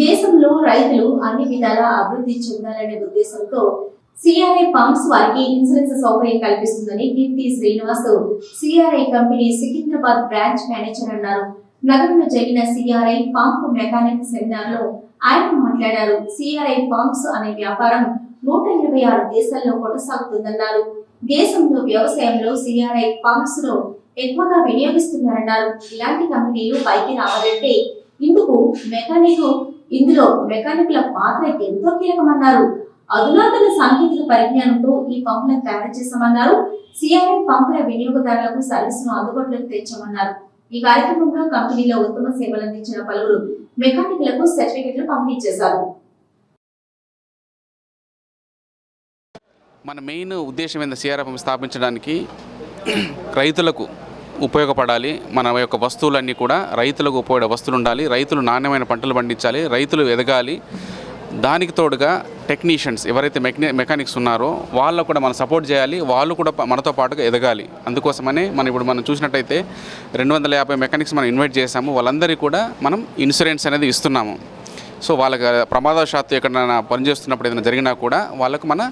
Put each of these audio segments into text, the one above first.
దేశంలో రైతులు అన్ని విధాలా అభివృద్ధి చెందాలనే ఉద్దేశంతో సిఆర్ఐ పంప్స్ వారికి ఇన్సూరెన్స్ సౌకర్యం కల్పిస్తుందని Keerthi Srinivas CRI company Secunderabad branch manager అన్నారు. నగరంలో జరిగిన సిఆర్ఐ పంప్ మెకానిక్ సెమినార్లో ఆయన మాట్లాడారు. సిఆర్ఐ పంప్స్ అనే వ్యాపారం నూట ఇరవై ఆరు దేశాల్లో కొనసాగుతుందన్నారు. దేశంలో వ్యవసాయంలో సిఆర్ఐ పంప్స్ను ఎక్కువగా వినియోగిస్తున్నారన్నారు. ఇలాంటి కంపెనీలు పైకి రావాలంటే ఇందుకు మెకానిక్ ఇందులో మెకానికుల పాత్ర ఎంతో కీలకమన్నారు. అధునాతన సాంకేతిక పరిజ్ఞానంతో ఈ పంపులను తయారు చేశామన్నారు సిఆర్ఐ పంపుల వినియోగదారులకు సర్వీసును అందుబాటులోకి తెచ్చామన్నారు. ఈ కార్యక్రమంలో కంపెనీలో ఉత్తమ సేవలు అందించిన పలువురు మెకానికులకు సర్టిఫికెట్లు పంపిణీ చేశారు. మన మెయిన్ ఉద్దేశం ఏంటంటే సిఆర్ఎఫ్ స్థాపించడానికి రైతులకు ఉపయోగపడాలి. మన యొక్క వస్తువులన్నీ కూడా రైతులకు ఉపయోగ వస్తువులు ఉండాలి. రైతులు నాణ్యమైన పంటలు పండించాలి. రైతులు ఎదగాలి. దానికి తోడుగా టెక్నీషియన్స్ ఎవరైతే మెకని మెకానిక్స్ ఉన్నారో వాళ్ళకు కూడా మనం సపోర్ట్ చేయాలి. వాళ్ళు కూడా మనతో పాటుగా ఎదగాలి. అందుకోసమనే మనం ఇప్పుడు మనం చూసినట్టయితే రెండు వందల యాభై మెకానిక్స్ మనం ఇన్వైట్ చేశాము. వాళ్ళందరికీ కూడా మనం ఇన్సూరెన్స్ అనేది ఇస్తున్నాము. సో వాళ్ళకి ప్రమాదవశాత్తు ఎక్కడైనా పనిచేస్తున్నప్పుడు ఏదైనా జరిగినా కూడా వాళ్ళకు మన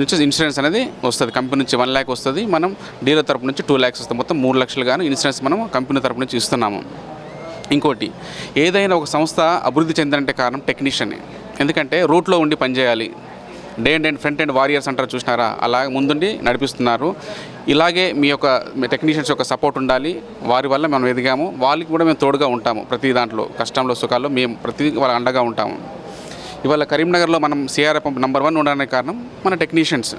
నుంచి ఇన్సూరెన్స్ అనేది వస్తుంది. కంపెనీ నుంచి వన్ ల్యాక్ వస్తుంది. మనం డీలర్ తరపు నుంచి టూ ల్యాక్స్ వస్తుంది మొత్తం మూడు లక్షలు కానీ ఇన్సూరెన్స్ మనం కంపెనీ తరపు నుంచి ఇస్తున్నాము. ఇంకోటి ఏదైనా ఒక సంస్థ అభివృద్ధి చెందాలంటే కారణం టెక్నీషియన్. ఎందుకంటే రూట్లో ఉండి పనిచేయాలి day and and front and warriors అంటారు చూసినారా? అలా ముందుండి నడిపిస్తున్నారు. ఇలాగే మీ యొక్క మీ టెక్నీషియన్స్ యొక్క సపోర్ట్ ఉండాలి. వారి వల్ల మనం ఎదిగాము. వాళ్ళకి కూడా మేము తోడుగా ఉంటాము ప్రతి దాంట్లో. కష్టంలో సుఖాల్లో మేము ప్రతి వాళ్ళ అండగా ఉంటాము. ఇవాళ కరీంనగర్లో మనం సిఆర్ఎఫ్ నంబర్ వన్ ఉండడానికి కారణం మన టెక్నీషియన్స్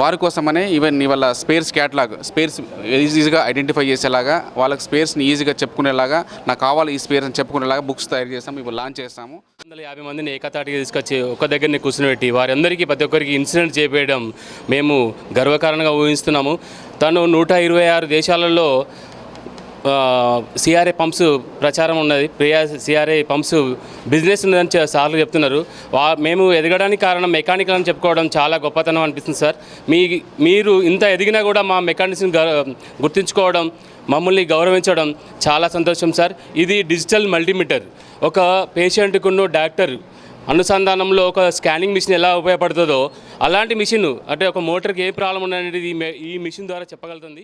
వారి కోసమనే ఈవెన్ ఇవాళ స్పేర్స్ క్యాట్లాగ్ స్పేర్స్ ఈజీగా ఐడెంటిఫై చేసేలాగా వాళ్ళకి స్పేర్స్ని ఈజీగా చెప్పుకునేలాగా నాకు కావాలి ఈ స్పేర్స్ అని చెప్పుకునేలాగా బుక్స్ తయారు చేస్తాము ఇప్పుడు లాంచ్ చేస్తాము. వందల యాభై మందిని ఏకతాటికి తీసుకొచ్చి ఒక దగ్గరనే కూర్చునిపెట్టి వారందరికీ ప్రతి ఒక్కరికి ఇన్సిడెంట్ చేపేయడం మేము గర్వకారణంగా ఊహిస్తున్నాము. తను నూట ఇరవై ఆరు దేశాలలో సిఆర్ఏ పంప్స్ ప్రచారం ఉన్నది. ప్రియా సిఆర్ఏ పంప్స్ బిజినెస్ ఉన్నదని సార్లు చెప్తున్నారు. వా మేము ఎదగడానికి కారణం మెకానికల్ అని చెప్పుకోవడం చాలా గొప్పతనం అనిపిస్తుంది సార్. మీ మీరు ఇంత ఎదిగినా కూడా మా మెకానిక్స్ని గుర్తుంచుకోవడం మమ్మల్ని గౌరవించడం చాలా సంతోషం సార్. ఇది డిజిటల్ మల్టీమీటర్ ఒక పేషెంట్కున్న డాక్టర్ అనుసంధానంలో ఒక స్కానింగ్ మిషన్ ఎలా ఉపయోగపడుతుందో అలాంటి మిషన్ అంటే ఒక మోటార్కి ఏ ప్రాబ్లం ఉన్నది ఈ మిషన్ ద్వారా చెప్పగలుగుతుంది.